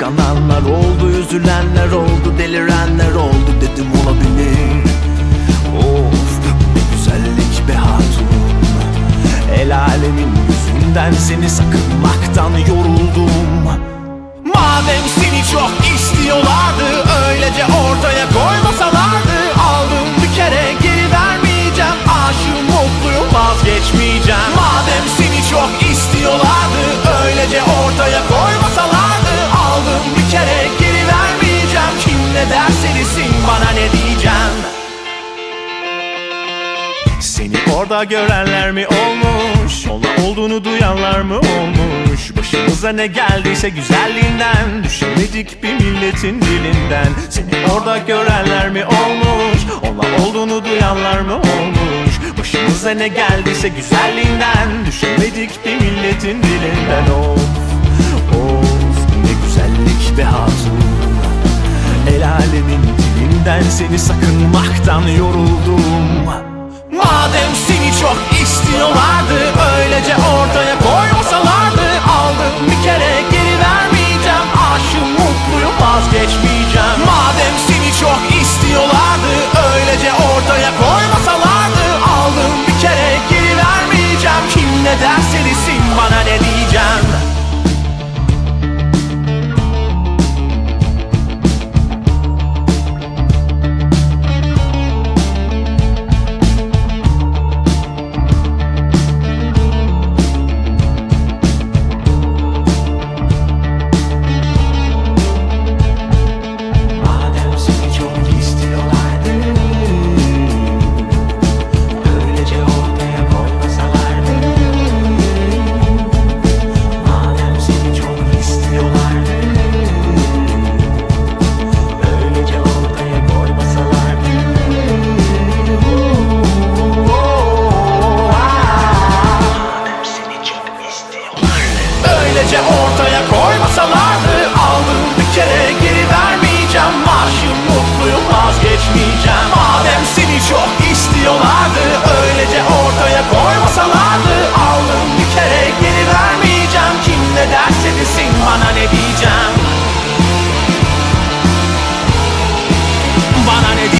Kıskananlar oldu, üzülenler oldu, delirenler oldu dedim olabilir. Of ne güzellik be hatun. El alemin yüzünden seni sakınmaktan yoruldum. Madem seni çok istiyorlardı Öylece ortaya koymasalardı Aldım bir kere geri vermeyeceğim. Aşığım mutluyum vazgeçmeyeceğim. Madem seni çok istiyorlardı Öylece ortaya ne derse desin bana ne diyeceğim. Seni orada görenler mi olmuş? Onunla olduğunu duyanlar mı olmuş? Başımıza ne geldiyse güzelliğinden Düşemedik bir milletin dilinden. Seni orada görenler mi olmuş? Onunla olduğunu duyanlar mı olmuş? Başımıza ne geldiyse güzelliğinden Düşemedik bir milletin dilinden. Of of ne güzellik be hatun. El alemin dilinden seni sakınmaktan yoruldum? Madem seni çok istiyorlardı Öylece ortaya